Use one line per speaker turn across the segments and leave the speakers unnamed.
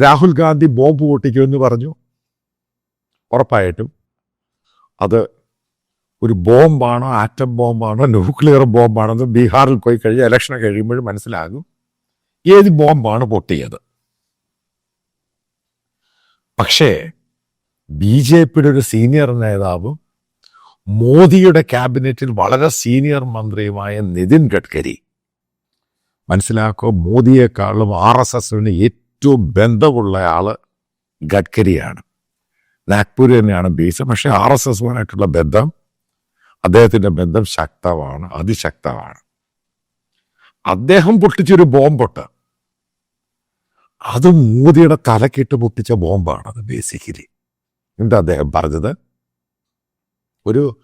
Rahul Gandhi bomb പൊട്ടിക്കുമെന്ന് പറഞ്ഞു. ഉറപ്പായിട്ടും അത് ഒരു ബോംബാണോ ആറ്റം ബോംബാണോ ന്യൂക്ലിയർ ബോംബാണോ എന്ന് ബീഹാറിൽ പോയി കഴിഞ്ഞാൽ ഇലക്ഷൻ കഴിയുമ്പോൾ മനസ്സിലാകും. ഏത് ബോംബാണ് പൊട്ടിയത്? പക്ഷേ ബി ജെ പിയുടെ ഒരു സീനിയർ നേതാവും മോദിയുടെ ക്യാബിനറ്റിൽ വളരെ സീനിയർ മന്ത്രിയുമായ നിതിൻ ഗഡ്കരി. മനസ്സിലാക്കോ മോദിയെക്കാളും ആർ എസ് എസിന് ഏറ്റവും ബന്ധമുള്ള ആൾ ഗഡ്കരിയാണ്. നാഗ്പൂർ തന്നെയാണ് ബേസ് പക്ഷെ ആർ എസ് എസുമായിട്ടുള്ള ബന്ധം അദ്ദേഹത്തിന്റെ ബന്ധം ശക്തമാണ് അതിശക്തമാണ്. അദ്ദേഹം പൊട്ടിച്ചൊരു ബോംബൊട്ട്. അത് മോദിയുടെ തലക്കിട്ട് പൊട്ടിച്ച ബോംബാണ് അത് ബേസിക്കലി എന്താ അദ്ദേഹം പറഞ്ഞത്? ഒരു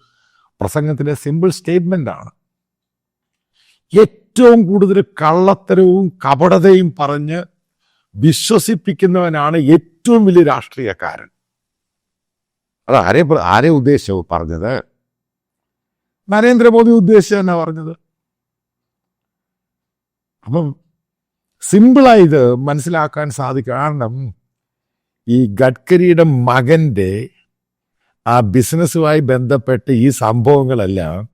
പ്രസംഗത്തിലെ സിമ്പിൾ സ്റ്റേറ്റ്മെന്റ് ആണ്. ഏറ്റവും കൂടുതൽ കള്ളത്തരവും കപടതയും പറഞ്ഞ് വിശ്വസിപ്പിക്കുന്നവനാണ് ഏറ്റവും വലിയ രാഷ്ട്രീയക്കാരൻ. അത് ആരെ ആരെ ഉദ്ദേശിച്ചു പറഞ്ഞത്? നരേന്ദ്രമോദി ഉദ്ദേശിച്ചു തന്നെ പറഞ്ഞത്. അപ്പം സിമ്പിളായി ഇത് മനസ്സിലാക്കാൻ സാധിക്കും. കാരണം ഈ ഗഡ്കരിയുടെ മകന്റെ ആ ബിസിനസ്സുമായി ബന്ധപ്പെട്ട് ഈ സംഭവങ്ങളെല്ലാം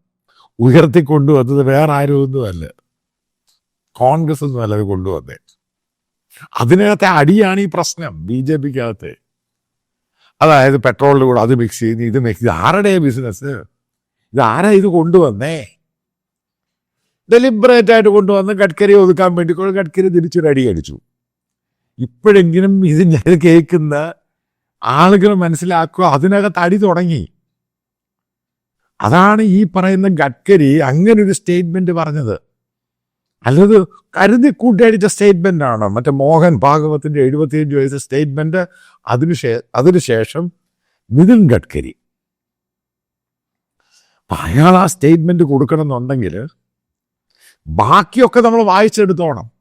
ഉയർത്തിക്കൊണ്ടുവന്നത് വേറെ ആരും ഒന്നുമല്ല. കോൺഗ്രസ് ഒന്നും അല്ല അത് കൊണ്ടുവന്നേ. അതിനകത്തെ അടിയാണ് ഈ പ്രശ്നം ബി ജെ പിക്കകത്ത്. അതായത് പെട്രോളിന്റെ കൂടെ അത് മിക്സ് ചെയ്യുന്നു ഇത് മിക്സ് ചെയ്ത് ആരുടെ ബിസിനസ് ഇത് ആരാ ഇത് കൊണ്ടുവന്നേ? ഡെലിബറേറ്റ് ആയിട്ട് കൊണ്ടുവന്ന് ഗഡ്കരി ഒതുക്കാൻ വേണ്ടി ഗഡ്കരി തിരിച്ചൊരു അടി അടിച്ചു. ഇപ്പോഴെങ്കിലും ഇതിന്റെ കേൾക്കുന്ന ആളുകൾ മനസ്സിലാക്കുക അതിനകത്ത് അടി തുടങ്ങി. അതാണ് ഈ പറയുന്ന ഗഡ്കരി അങ്ങനെ ഒരു സ്റ്റേറ്റ്മെന്റ് പറഞ്ഞത്. അല്ലത് കരുതി കൂട്ടിയടിച്ച സ്റ്റേറ്റ്മെന്റ് ആണ്? മറ്റേ മോഹൻ ഭാഗവത്തിന്റെ എഴുപത്തിയഞ്ച് വയസ്സ് സ്റ്റേറ്റ്മെന്റ് അതിനുശേ അതിനുശേഷം നിതിൻ ഗഡ്കരി. അയാൾ ആ സ്റ്റേറ്റ്മെന്റ് കൊടുക്കണമെന്നുണ്ടെങ്കിൽ ബാക്കിയൊക്കെ നമ്മൾ വായിച്ചെടുത്തോണം.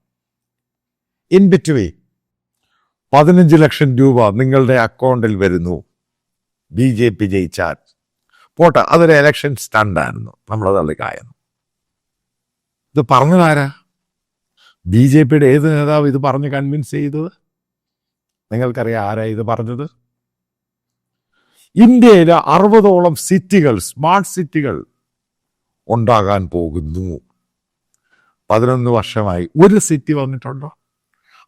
ഇൻ ബിറ്റ്വീൻ പതിനഞ്ച് ലക്ഷം രൂപ നിങ്ങളുടെ അക്കൗണ്ടിൽ വരുന്നു. ബി ജെ പി ജയിച്ചാൽ. പോട്ടെ അതൊരു എലക്ഷൻ സ്റ്റണ്ടായിരുന്നു നമ്മളത് തള്ളിക്കായെന്നു ഇത് പറഞ്ഞതാരാ? ബി ജെ പിയുടെ ഏത് നേതാവ് ഇത് പറഞ്ഞ് കൺവിൻസ് ചെയ്തത്? നിങ്ങൾക്കറിയാം ആരാ ഇത് പറഞ്ഞത്? ഇന്ത്യയിലെ അറുപതോളം സിറ്റികൾ സ്മാർട്ട് സിറ്റികൾ ഉണ്ടാകാൻ പോകുന്നു. പതിനൊന്ന് വർഷമായി ഒരു സിറ്റി വന്നിട്ടുണ്ടോ?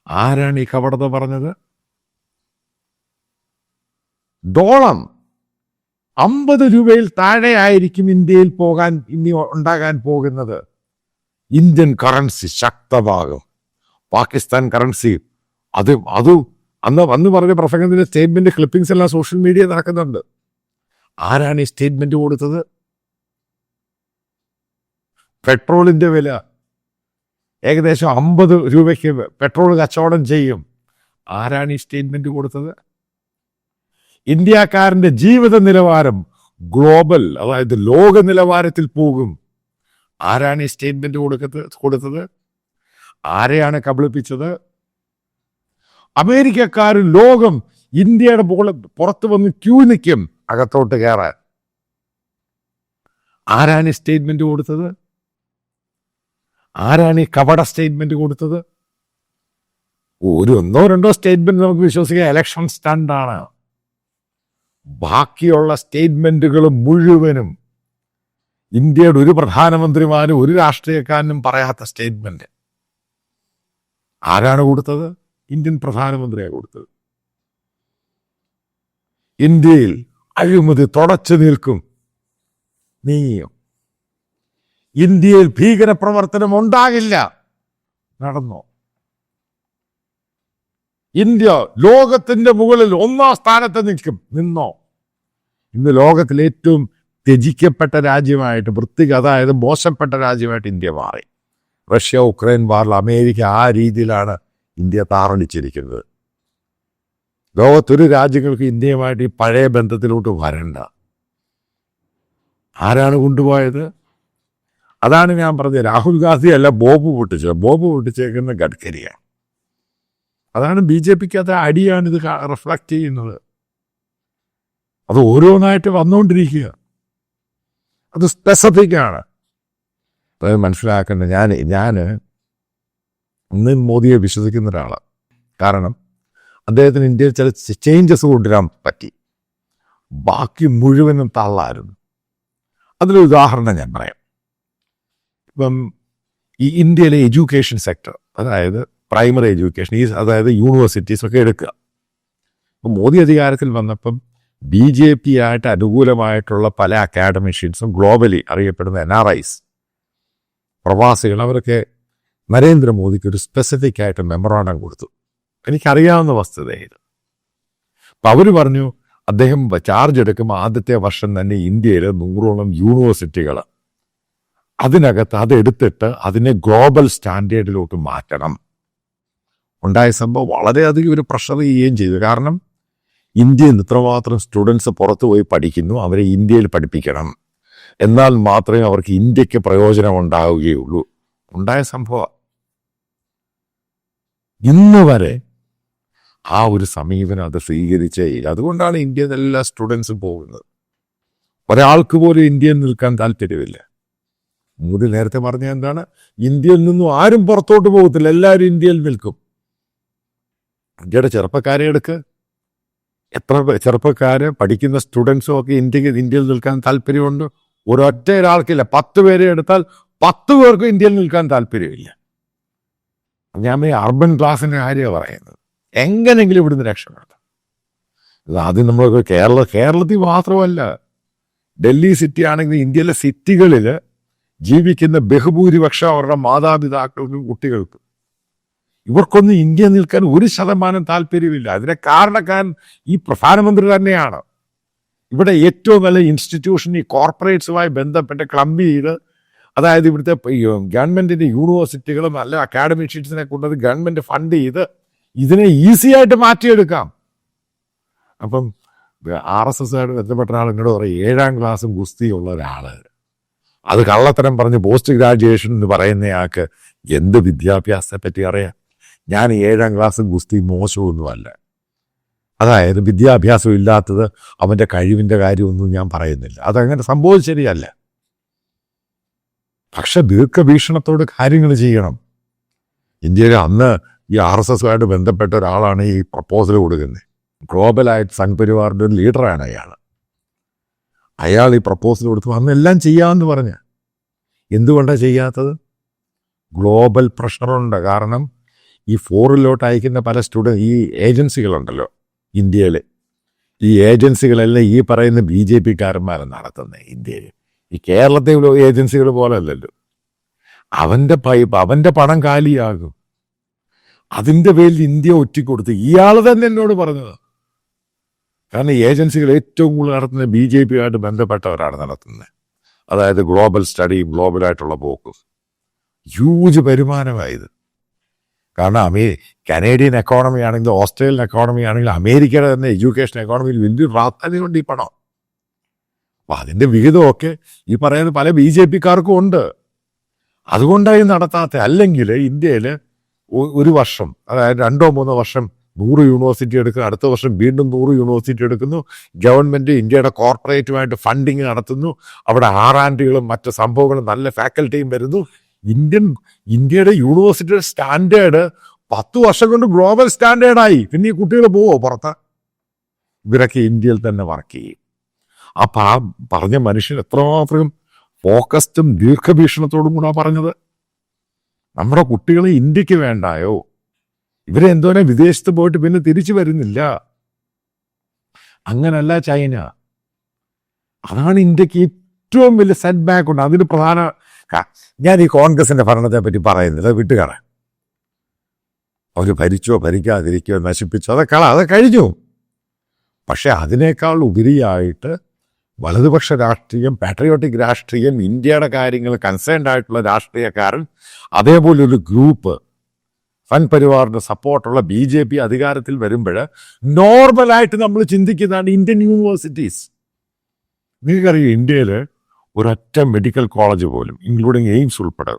ആരാണ് ഈ കപടത പറഞ്ഞത്? ഡോളം അമ്പത് രൂപയിൽ താഴെ ആയിരിക്കും ഇന്ത്യയിൽ പോകാൻ ഇനി ഉണ്ടാകാൻ പോകുന്നത്. ഇന്ത്യൻ കറൻസി ശക്തമാകും. പാകിസ്ഥാൻ കറൻസി അത് അത് അന്ന് വന്ന് പറഞ്ഞ പ്രസംഗത്തിന്റെ സ്റ്റേറ്റ്മെന്റ് ക്ലിപ്പിംഗ്സ് എല്ലാം സോഷ്യൽ മീഡിയ നടക്കുന്നുണ്ട്. ആരാണ് ഈ സ്റ്റേറ്റ്മെന്റ് കൊടുത്തത്? പെട്രോളിന്റെ വില. ഏകദേശം അമ്പത് രൂപയ്ക്ക് പെട്രോൾ കച്ചവടം ചെയ്യും. ആരാണ് ഈ സ്റ്റേറ്റ്മെന്റ് കൊടുത്തത്? ഇന്ത്യക്കാരന്റെ ജീവിത നിലവാരം ഗ്ലോബൽ അതായത് ലോക നിലവാരത്തിൽ പോകും. ആരാണ് ഈ സ്റ്റേറ്റ്മെന്റ് കൊടുക്കത്ത് കൊടുത്തത്? ആരെയാണ് കബളിപ്പിച്ചത്? അമേരിക്കക്കാർ ലോകം ഇന്ത്യയുടെ പുറത്ത് വന്ന് ക്യൂ നിൽക്കും അകത്തോട്ട് കയറാൻ ആരാണ് ഈ സ്റ്റേറ്റ്മെന്റ് കൊടുത്തത്? ആരാണ് ഈ കപട സ്റ്റേറ്റ്മെന്റ് കൊടുത്തത്? ഒരു ഒന്നോ രണ്ടോ സ്റ്റേറ്റ്മെന്റ് നമുക്ക് വിശ്വസിക്കാം. ഇലക്ഷൻ സ്റ്റാൻഡാണ് ബാക്കിയുള്ള സ്റ്റേറ്റ്മെന്റുകൾ മുഴുവനും ഇന്ത്യയുടെ ഒരു പ്രധാനമന്ത്രിമാരും ഒരു രാഷ്ട്രീയക്കാരനും പറയാത്ത സ്റ്റേറ്റ്മെന്റ്. ആരാണ് കൊടുത്തത്? ഇന്ത്യൻ പ്രധാനമന്ത്രിയാണ് കൊടുത്തത്. ഇന്ത്യയിൽ അഴിമതി തുടച്ചു നിൽക്കും. നീങ്ങിയോ ഇന്ത്യയിൽ ഭീകര പ്രവർത്തനം ഉണ്ടാകില്ല. നടന്നോ? ഇന്ത്യ ലോകത്തിന്റെ മുകളിൽ ഒന്നാം സ്ഥാനത്ത് നിൽക്കും. നിന്നോ? ഇന്ന് ലോകത്തിലെ ഏറ്റവും ത്യജിക്കപ്പെട്ട രാജ്യമായിട്ട് വൃത്തിക അതായത് മോശപ്പെട്ട രാജ്യമായിട്ട് ഇന്ത്യ മാറി. റഷ്യ ഉക്രൈൻ വാറിൽ അമേരിക്ക ആ രീതിയിലാണ് ഇന്ത്യ താറടിച്ചിരിക്കുന്നത്. ലോകത്തൊരു രാജ്യങ്ങൾക്ക് ഇന്ത്യയുമായിട്ട് ഈ പഴയ ബന്ധത്തിലോട്ട് വരണ്ട. ആരാണ് കൊണ്ടുപോയത്? അതാണ് ഞാൻ പറഞ്ഞത്. രാഹുൽ ഗാന്ധി അല്ല ബോബ് പൊട്ടിച്ചത്. ബോബ് പൊട്ടിച്ചേക്കുന്ന ഗഡ്കരിയാണ്. അതാണ് ബി ജെ പിക്ക് അത് അടിയാണ് ഇത് റിഫ്ലക്റ്റ് ചെയ്യുന്നത്. അത് ഓരോന്നായിട്ട് വന്നുകൊണ്ടിരിക്കുക അത് സ്പെസിഫിക് ആണ്. അത് മനസ്സിലാക്കേണ്ടത് ഞാൻ ഞാൻ ഇന്ന് മോദിയെ വിശ്വസിക്കുന്ന ഒരാളാണ്. കാരണം അദ്ദേഹത്തിന് ഇന്ത്യയിൽ ചില ചേഞ്ചസ് കൊണ്ടുവരാൻ പറ്റി. ബാക്കി മുഴുവനും തള്ളായിരുന്നു. അതിലൊരു ഉദാഹരണം ഞാൻ പറയാം. ഇപ്പം ഈ ഇന്ത്യയിലെ എഡ്യൂക്കേഷൻ സെക്ടർ അതായത് പ്രൈമറി എഡ്യൂക്കേഷൻ ഈ അതായത് യൂണിവേഴ്സിറ്റീസ് ഒക്കെ എടുക്കുക. അപ്പം മോദി അധികാരത്തിൽ വന്നപ്പം ബി ജെ പി ആയിട്ട് അനുകൂലമായിട്ടുള്ള പല അക്കാഡമിഷ്യൻസും ഗ്ലോബലി അറിയപ്പെടുന്ന എൻ ആർ ഐസ് പ്രവാസികൾ അവരൊക്കെ നരേന്ദ്രമോദിക്ക് ഒരു സ്പെസിഫിക് ആയിട്ട് മെമ്മറാണ്ടം കൊടുത്തു. എനിക്കറിയാവുന്ന വസ്തുതയായിരുന്നു അപ്പം അവർ പറഞ്ഞു അദ്ദേഹം ചാർജ് എടുക്കുമ്പോൾ ആദ്യത്തെ വർഷം തന്നെ ഇന്ത്യയിൽ നൂറോളം യൂണിവേഴ്സിറ്റികൾ അതിനകത്ത് അതെടുത്തിട്ട് അതിനെ ഗ്ലോബൽ സ്റ്റാൻഡേർഡിലോട്ട് മാറ്റണം. ഉണ്ടായ സംഭവം വളരെയധികം ഒരു പ്രഷർ ചെയ്യുകയും ചെയ്തു. കാരണം ഇന്ത്യയിൽ ഇത്രമാത്രം സ്റ്റുഡൻസ് പുറത്തു പോയി പഠിക്കുന്നു അവരെ ഇന്ത്യയിൽ പഠിപ്പിക്കണം. എന്നാൽ മാത്രമേ അവർക്ക് ഇന്ത്യയ്ക്ക് പ്രയോജനം ഉണ്ടാവുകയുള്ളൂ ഉണ്ടായ സംഭവം. ഇന്ന് വരെ ആ ഒരു സമീപനം അത് സ്വീകരിച്ചേ അതുകൊണ്ടാണ് ഇന്ത്യയിൽ നിന്ന് എല്ലാ സ്റ്റുഡൻസും പോകുന്നത്. ഒരാൾക്ക് പോലും ഇന്ത്യയിൽ നിൽക്കാൻ താല്പര്യമില്ല. മോദി നേരത്തെ പറഞ്ഞ എന്താണ്? ഇന്ത്യയിൽ നിന്നും ആരും പുറത്തോട്ട് പോകത്തില്ല. എല്ലാവരും ഇന്ത്യയിൽ നിൽക്കും. ഇന്ത്യയുടെ ചെറുപ്പക്കാരെ എടുക്ക്. എത്ര ചെറുപ്പക്കാർ പഠിക്കുന്ന സ്റ്റുഡൻസും ഒക്കെ ഇന്ത്യയ്ക്ക് ഇന്ത്യയിൽ നിൽക്കാൻ താല്പര്യമുണ്ട്? ഒരൊറ്റ ഒരാൾക്കില്ല. പത്ത് പേരെ എടുത്താൽ പത്ത് പേർക്കും ഇന്ത്യയിൽ നിൽക്കാൻ താല്പര്യമില്ല. ഞാൻ ഈ അർബൻ ക്ലാസ്സിന്റെ കാര്യമാണ് പറയുന്നത്. എങ്ങനെങ്കിലും ഇവിടുന്ന് രക്ഷപ്പെടണം ആദ്യം നമ്മൾ കേരള കേരളത്തിൽ മാത്രമല്ല. ഡൽഹി സിറ്റി ആണെങ്കിൽ ഇന്ത്യയിലെ സിറ്റികളിൽ ജീവിക്കുന്ന ബഹുഭൂരിപക്ഷം അവരുടെ മാതാപിതാക്കൾക്കും കുട്ടികൾക്കും ഇവർക്കൊന്നും ഇന്ത്യ നിൽക്കാൻ ഒരു ശതമാനം താല്പര്യമില്ല. അതിനെ കാരണക്കാൻ ഈ പ്രധാനമന്ത്രി തന്നെയാണ്. ഇവിടെ ഏറ്റവും നല്ല ഇൻസ്റ്റിറ്റ്യൂഷൻ ഈ കോർപ്പറേറ്റ്സുമായി ബന്ധപ്പെട്ട് ക്ലംബ് ചെയ്ത് അതായത് ഇവിടുത്തെ ഗവൺമെന്റിന്റെ യൂണിവേഴ്സിറ്റികളും നല്ല അക്കാഡമിഷ്യൻസിനെ കൊണ്ടത് ഗവൺമെന്റ് ഫണ്ട് ചെയ്ത് ഇതിനെ ഈസി ആയിട്ട് മാറ്റിയെടുക്കാം. അപ്പം ആർ എസ് എസ് ആയിട്ട് ബന്ധപ്പെട്ട ആൾ ഇങ്ങോട്ട് പറയും ഏഴാം ക്ലാസ്സും ഗുസ്തിയുള്ള ഒരാൾ അത് കള്ളത്തരം പറഞ്ഞ് പോസ്റ്റ് ഗ്രാജുവേഷൻ എന്ന് പറയുന്നയാൾക്ക് എന്ത് വിദ്യാഭ്യാസത്തെ പറ്റി അറിയാം? ഞാൻ ഏഴാം ക്ലാസ് ഗുസ്തി മോശമൊന്നുമല്ല. അതായത് വിദ്യാഭ്യാസം ഇല്ലാത്തത് അവന്റെ കഴിവിന്റെ കാര്യമൊന്നും ഞാൻ പറയുന്നില്ല. അതങ്ങനെ സംഭവം ശരിയല്ല. പക്ഷെ ദീർഘവീക്ഷണത്തോട് കാര്യങ്ങൾ ചെയ്യണം. ഇന്ത്യയിൽ അന്ന് ഈ ആർ എസ് എസുമായിട്ട് ബന്ധപ്പെട്ട ഒരാളാണ് ഈ പ്രപ്പോസൽ കൊടുക്കുന്നത്. ഗ്ലോബലായിട്ട് സൺപരിവാറിന്റെ ഒരു ലീഡറാണ് അയാൾ. അയാൾ ഈ പ്രപ്പോസൽ കൊടുത്തു അന്ന് എല്ലാം ചെയ്യാമെന്ന് പറഞ്ഞ. എന്തുകൊണ്ടാണ് ചെയ്യാത്തത്? ഗ്ലോബൽ പ്രഷറുണ്ട്. കാരണം ഈ ഫോറിലോട്ട് അയക്കുന്ന പല സ്റ്റുഡൻസ് ഈ ഏജൻസികളുണ്ടല്ലോ ഇന്ത്യയിൽ ഈ ഏജൻസികളെല്ലാം ഈ പറയുന്ന ബി ജെ പിക്കാരന്മാരാണ് നടത്തുന്നത് ഇന്ത്യയിൽ ഈ കേരളത്തെ ഏജൻസികൾ പോലെ അല്ലല്ലോ അവന്റെ പൈപ്പ് അവന്റെ പണം കാലിയാകും. അതിന്റെ പേരിൽ ഇന്ത്യ ഒറ്റിക്കൊടുത്ത് ഇയാൾ തന്നെ എന്നോട് പറഞ്ഞത്. കാരണം ഏജൻസികൾ ഏറ്റവും കൂടുതൽ നടത്തുന്നത് ബി ജെ പിയുമായിട്ട് ബന്ധപ്പെട്ടവരാണ് നടത്തുന്നത്. അതായത് ഗ്ലോബൽ സ്റ്റഡിയും ഗ്ലോബലായിട്ടുള്ള പോക്കും. ഹ്യൂജ് വരുമാനമായത്. കാരണം അമേ കനേഡിയൻ എക്കോണമി ആണെങ്കിൽ ഓസ്ട്രേലിയൻ എക്കോണമി ആണെങ്കിൽ അമേരിക്കയുടെ തന്നെ എഡ്യൂക്കേഷൻ എക്കോണമിയിൽ വലിയൊരു പ്രാധാന്യമുണ്ട് ഈ പണം. അപ്പൊ അതിന്റെ വിഹിതമൊക്കെ ഈ പറയുന്ന പല ബി ജെ പിക്കാർക്കും ഉണ്ട്. അതുകൊണ്ടായി നടത്താത്ത. അല്ലെങ്കിൽ ഇന്ത്യയിൽ ഒരു വർഷം അതായത് രണ്ടോ മൂന്നോ വർഷം നൂറ് യൂണിവേഴ്സിറ്റി എടുക്കുന്നു അടുത്ത വർഷം വീണ്ടും നൂറ് യൂണിവേഴ്സിറ്റി എടുക്കുന്നു ഗവൺമെന്റ് ഇന്ത്യയുടെ കോർപ്പറേറ്റുമായിട്ട് ഫണ്ടിങ് നടത്തുന്നു അവിടെ ആറാൻഡികളും മറ്റ് സംഭവങ്ങളും നല്ല ഫാക്കൽറ്റിയും വരുന്നു ഇന്ത്യൻ ഇന്ത്യയുടെ യൂണിവേഴ്സിറ്റിയുടെ സ്റ്റാൻഡേർഡ് പത്ത് വർഷം കൊണ്ട് ഗ്ലോബൽ സ്റ്റാൻഡേർഡായി പിന്നെ ഈ കുട്ടികൾ പോവോ പുറത്ത്? ഇവരൊക്കെ ഇന്ത്യയിൽ തന്നെ വർക്ക് ചെയ്യും. അപ്പൊ ആ പറഞ്ഞ മനുഷ്യൻ എത്രമാത്രം ഫോക്കസ്ഡും ദീർഘവീക്ഷണത്തോടും കൂടെ പറഞ്ഞത്. നമ്മുടെ കുട്ടികളെ ഇന്ത്യയ്ക്ക് വേണ്ടായോ? ഇവരെ എന്തോനെ വിദേശത്ത് പോയിട്ട് പിന്നെ തിരിച്ചു വരുന്നില്ല? അങ്ങനല്ല ചൈന. അതാണ് ഇന്ത്യയ്ക്ക് ഏറ്റവും വലിയ സെറ്റ് ബാക്ക് ഉണ്ട്. അതിന് പ്രധാന ഞാൻ ഈ കോൺഗ്രസിന്റെ ഭരണത്തെ പറ്റി പറയുന്നില്ല അത് വിട്ടുകള. അവർ ഭരിച്ചോ ഭരിക്കാതിരിക്കോ നശിപ്പിച്ചോ അതൊക്കെ അത് കഴിഞ്ഞു. പക്ഷെ അതിനേക്കാൾ ഉപരിയായിട്ട് വലതുപക്ഷ രാഷ്ട്രീയം പാട്രിയോട്ടിക് രാഷ്ട്രീയം ഇന്ത്യയുടെ കാര്യങ്ങൾ കൺസേൺഡ് ആയിട്ടുള്ള രാഷ്ട്രീയക്കാരൻ അതേപോലെ ഒരു ഗ്രൂപ്പ് ഫൻ പരിവാറിന്റെ സപ്പോർട്ടുള്ള ബി ജെ പി അധികാരത്തിൽ വരുമ്പോൾ നോർമലായിട്ട് നമ്മൾ ചിന്തിക്കുന്നതാണ് ഇന്ത്യൻ യൂണിവേഴ്സിറ്റീസ് നിങ്ങൾക്കറിയാം ഇന്ത്യയിൽ ഒരൊറ്റ മെഡിക്കൽ കോളേജ് പോലും ഇൻക്ലൂഡിങ് എയിംസ് ഉൾപ്പെടെ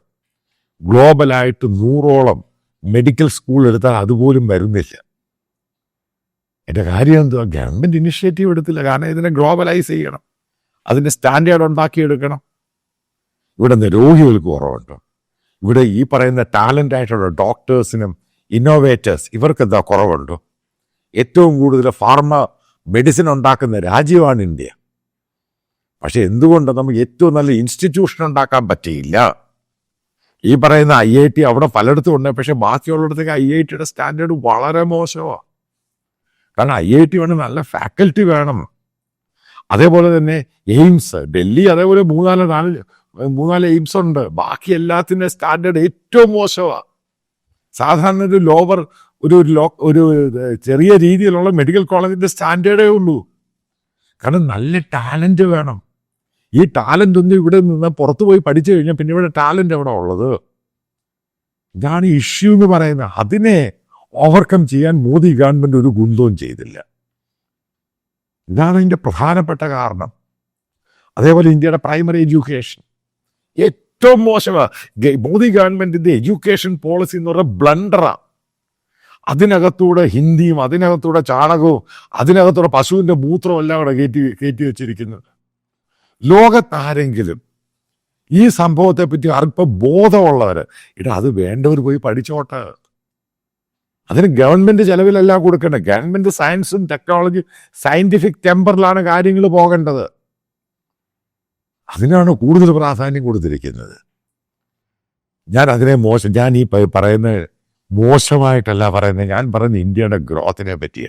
ഗ്ലോബലായിട്ട് നൂറോളം മെഡിക്കൽ സ്കൂൾ എടുത്താൽ അതുപോലും വരുന്നില്ല. എന്റെ കാര്യം എന്തുവാ? ഗവൺമെന്റ് ഇനിഷ്യേറ്റീവ് എടുത്തില്ല. കാരണം ഇതിനെ ഗ്ലോബലൈസ് ചെയ്യണം. അതിന്റെ സ്റ്റാൻഡേർഡ് ഉണ്ടാക്കിയെടുക്കണം. ഇവിടെ നിന്ന് രോഗികൾക്ക് കുറവുണ്ട്. ഇവിടെ ഈ പറയുന്ന ടാലന്റ് ആയിട്ടുള്ള ഡോക്ടേഴ്സിനും ഇന്നോവേറ്റേഴ്സ് ഇവർക്ക് എന്താ കുറവുണ്ടോ? ഏറ്റവും കൂടുതൽ ഫാർമ മെഡിസിൻ ഉണ്ടാക്കുന്ന രാജ്യമാണ് ഇന്ത്യ. പക്ഷെ എന്തുകൊണ്ട് നമുക്ക് ഏറ്റവും നല്ല ഇൻസ്റ്റിറ്റ്യൂഷൻ ഉണ്ടാക്കാൻ പറ്റിയില്ല? ഈ പറയുന്ന ഐ ഐ ടി അവിടെ പലയിടത്തും ഉണ്ട്. പക്ഷെ ബാക്കിയുള്ളിടത്തേക്ക് ഐ ഐ ടിയുടെ സ്റ്റാൻഡേർഡ് വളരെ മോശമാണ് കാരണം ഐ ഐ ടി വേണം നല്ല ഫാക്കൽറ്റി വേണം. അതേപോലെ തന്നെ എയിംസ് ഡൽഹി അതേപോലെ മൂന്നാൽ നാല് മൂന്നാൽ എയിംസ് ഉണ്ട്. ബാക്കി എല്ലാത്തിന്റെ സ്റ്റാൻഡേർഡ് ഏറ്റവും മോശമാണ് സാധാരണ ഒരു ലോവർ ഒരു ലോ ഒരു ചെറിയ രീതിയിലുള്ള മെഡിക്കൽ കോളേജിന്റെ സ്റ്റാൻഡേർഡേ ഉള്ളൂ. കാരണം നല്ല ടാലന്റ് വേണം. ഈ ടാലന്റ് ഒന്നും ഇവിടെ നിന്ന് പുറത്തു പോയി പഠിച്ചു കഴിഞ്ഞാൽ പിന്നെ ഇവിടെ ടാലന്റ് എവിടെ ഉള്ളത്? ഇതാണ് ഇഷ്യൂ എന്ന് പറയുന്നത്. അതിനെ ഓവർകം ചെയ്യാൻ മോദി ഗവൺമെന്റ് ഒരു ഗുന്തവും ചെയ്തില്ല. ഇതാണ് അതിന്റെ പ്രധാനപ്പെട്ട കാരണം. അതേപോലെ ഇന്ത്യയുടെ പ്രൈമറി എഡ്യൂക്കേഷൻ ഏറ്റവും മോശമാണ് മോദി ഗവൺമെന്റിന്റെ എഡ്യൂക്കേഷൻ പോളിസി എന്ന് പറഞ്ഞാൽ ബ്ലണ്ടറാണ് അതിനകത്തൂടെ ഹിന്ദിയും അതിനകത്തൂടെ ചാണകവും അതിനകത്തൂടെ പശുവിന്റെ മൂത്രവും എല്ലാം കൂടെ കയറ്റി കയറ്റി വെച്ചിരിക്കുന്നത് ലോകത്താരെങ്കിലും ഈ സംഭവത്തെ പറ്റി അല്പം ബോധമുള്ളവർ ഇട അത് വേണ്ടവർ പോയി പഠിച്ചോട്ടെ. അതിന് ഗവൺമെന്റ് ചെലവിലല്ല കൊടുക്കേണ്ടത് ഗവൺമെന്റ് സയൻസും ടെക്നോളജി സയന്റിഫിക് ടെമ്പറിലാണ് കാര്യങ്ങൾ പോകേണ്ടത്. അതിനാണ് കൂടുതൽ പ്രാധാന്യം കൊടുത്തിരിക്കുന്നത്. ഞാൻ അതിനെ മോശം ഞാൻ ഈ പറയുന്ന മോശമായിട്ടല്ല പറയുന്നത്. ഞാൻ പറയുന്ന ഇന്ത്യയുടെ ഗ്രോത്തിനെ പറ്റി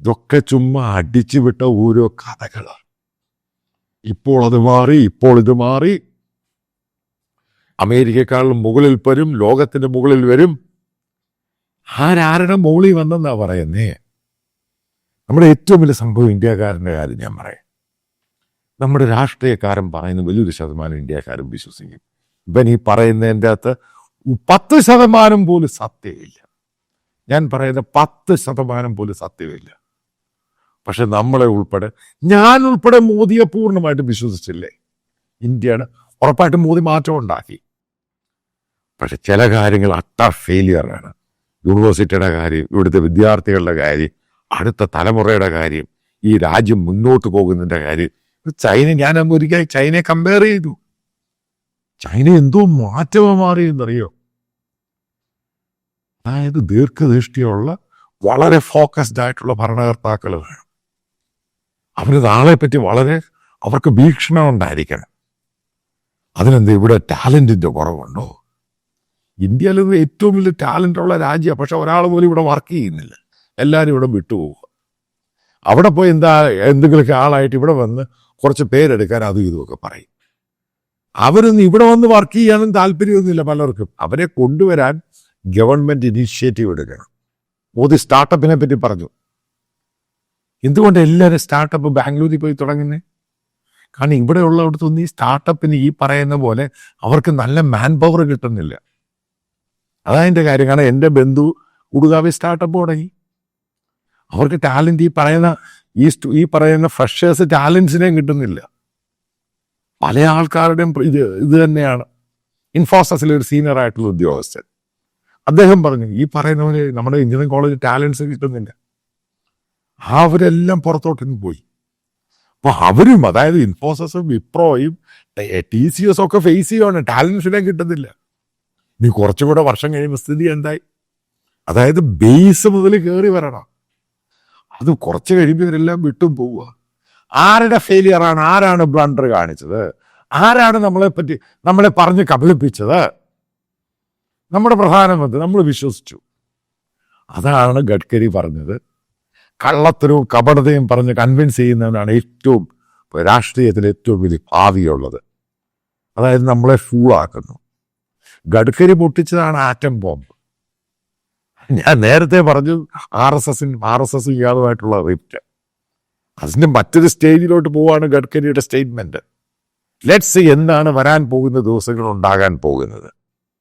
ഇതൊക്കെ ചുമ്മാ അടിച്ചു വിട്ട ഓരോ കഥകളാണ് ഇപ്പോൾ അത് മാറി ഇപ്പോൾ ഇത് മാറി. അമേരിക്കക്കാളും മുകളിൽ വരും ലോകത്തിന്റെ മുകളിൽ വരും. ആരാരുടെ മുകളിൽ വന്നെന്നാ പറയുന്നേ? നമ്മുടെ ഏറ്റവും വലിയ സംഭവം ഇന്ത്യക്കാരന്റെ കാര്യം ഞാൻ പറയാം. നമ്മുടെ രാഷ്ട്രീയക്കാരൻ പറയുന്ന വലിയൊരു ശതമാനം ഇന്ത്യക്കാരും വിശ്വസിക്കും. ഇവൻ ഈ പറയുന്നതിന്റെ അകത്ത് പത്ത് ശതമാനം പോലും സത്യമില്ല. ഞാൻ പറയുന്ന പത്ത് ശതമാനം പോലും സത്യമില്ല. പക്ഷെ നമ്മളെ ഉൾപ്പെടെ ഞാൻ ഉൾപ്പെടെ മോദിയെ പൂർണമായിട്ട് വിശ്വസിച്ചില്ലേ? ഇന്ത്യയുടെ ഉറപ്പായിട്ടും മോദി മാറ്റം ഉണ്ടാക്കി. പക്ഷെ ചില കാര്യങ്ങൾ അട്ട ഫെയിലിയറാണ് യൂണിവേഴ്സിറ്റിയുടെ കാര്യം ഇവിടുത്തെ വിദ്യാർത്ഥികളുടെ കാര്യം അടുത്ത തലമുറയുടെ കാര്യം ഈ രാജ്യം മുന്നോട്ട് പോകുന്നതിന്റെ കാര്യം ചൈന ഞാൻ ഒരിക്കൽ ചൈനയെ കമ്പയർ ചെയ്തു. ചൈന എന്തോ മാറ്റമാണ് മാറിയെന്നറിയോ? അതായത് ദീർഘദൃഷ്ടിയുള്ള വളരെ ഫോക്കസ്ഡ് ആയിട്ടുള്ള ഭരണകർത്താക്കൾ വേണം അവർ നാളെ പറ്റി വളരെ അവർക്ക് വീക്ഷണം ഉണ്ടായിരിക്കണം അതിനെന്ത് ഇവിടെ ടാലന്റിന്റെ കുറവുണ്ടോ? ഇന്ത്യയിൽ നിന്ന് ഏറ്റവും വലിയ ടാലന്റ് ഉള്ള രാജ്യമാണ്. പക്ഷെ ഒരാൾ പോലും ഇവിടെ വർക്ക് ചെയ്യുന്നില്ല. എല്ലാവരും ഇവിടെ വിട്ടുപോകുക അവിടെ പോയി എന്താ എന്തെങ്കിലുമൊക്കെ ആളായിട്ട് ഇവിടെ വന്ന് കുറച്ച് പേരെടുക്കാൻ അതും ഇതുമൊക്കെ പറയും. അവരൊന്നും ഇവിടെ വന്ന് വർക്ക് ചെയ്യാനും താല്പര്യമൊന്നുമില്ല പലർക്കും. അവരെ കൊണ്ടുവരാൻ ഗവൺമെന്റ് ഇനീഷ്യേറ്റീവ് എടുക്കണം. മോദി സ്റ്റാർട്ടപ്പിനെ പറ്റി പറഞ്ഞു. എന്തുകൊണ്ട് എല്ലാവരും സ്റ്റാർട്ടപ്പ് ബാംഗ്ലൂരിൽ പോയി തുടങ്ങുന്നത് കാരണം ഇവിടെ ഉള്ളവിടത്തൊന്നും ഈ സ്റ്റാർട്ടപ്പിന് ഈ പറയുന്ന പോലെ അവർക്ക് നല്ല മാൻ പവർ കിട്ടുന്നില്ല അതതിന്റെ കാര്യം. കാരണം എന്റെ ബന്ധു ഉടുകാവി സ്റ്റാർട്ടപ്പ് തുടങ്ങി. അവർക്ക് ടാലന്റ് ഈ പറയുന്ന ഈ ഈ പറയുന്ന ഫ്രഷേഴ്സ് ടാലൻസിനെയും കിട്ടുന്നില്ല. പല ആൾക്കാരുടെയും ഇത് ഇത് തന്നെയാണ്. ഇൻഫോസിസിലെ ഒരു സീനിയർ ആയിട്ടുള്ള ഉദ്യോഗസ്ഥൻ. അദ്ദേഹം പറഞ്ഞു ഈ പറയുന്ന പോലെ നമ്മുടെ എഞ്ചിനീയറിംഗ് കോളേജ് ടാലൻസ് കിട്ടുന്നില്ല. അവരെല്ലാം നിന്ന് പോയി. അപ്പോൾ അവരും അതായത് ഇൻഫോസിസും വിപ്രോയും ടി സി എസ് ഒക്കെ ഫേസ് ചെയ്യുവാണ്. ടാലൻസിനെ കിട്ടുന്നില്ല. ഇനി കുറച്ചും കൂടെ വർഷം കഴിയുമ്പോൾ സ്ഥിതി എന്തായി? അതായത് ബേസ് മുതൽ കയറി വരണം. അത് കുറച്ച് കഴിയുമ്പോൾ ഇവരെല്ലാം വിട്ടും പോവുക. ആരുടെ ഫെയിലിയർ ആണ്? ആരാണ് ബ്ലണ്ടർ കാണിച്ചത്? ആരാണ് നമ്മളെ പറ്റി നമ്മളെ പറഞ്ഞ് കബളിപ്പിച്ചത്? നമ്മുടെ പ്രധാനമന്ത്രി നമ്മൾ വിശ്വസിച്ചു. അതാണ് ഗഡ്കരി പറഞ്ഞത്. കള്ളത്തരവും കപടതയും പറഞ്ഞ് കൺവിൻസ് ചെയ്യുന്നവനാണ് ഏറ്റവും രാഷ്ട്രീയത്തിൽ ഏറ്റവും വലിയ ഭാവിയുള്ളത് അതായത് നമ്മളെ ഫൂളാക്കുന്നു ഗഡ്കരി പൊട്ടിച്ചതാണ് ആറ്റം ബോംബ് ഞാൻ നേരത്തെ പറഞ്ഞു ആർ എസ് എസിന് ആർ എസ് എസ് ഇയാളുമായിട്ടുള്ള റിപ്റ്റ്. അതിന്റെ മറ്റൊരു സ്റ്റേജിലോട്ട് പോവാണ് ഗഡ്കരിയുടെ സ്റ്റേറ്റ്മെന്റ് ലെറ്റ്സ് എന്താണ് വരാൻ പോകുന്ന ദിവസങ്ങൾ ഉണ്ടാകാൻ പോകുന്നത്.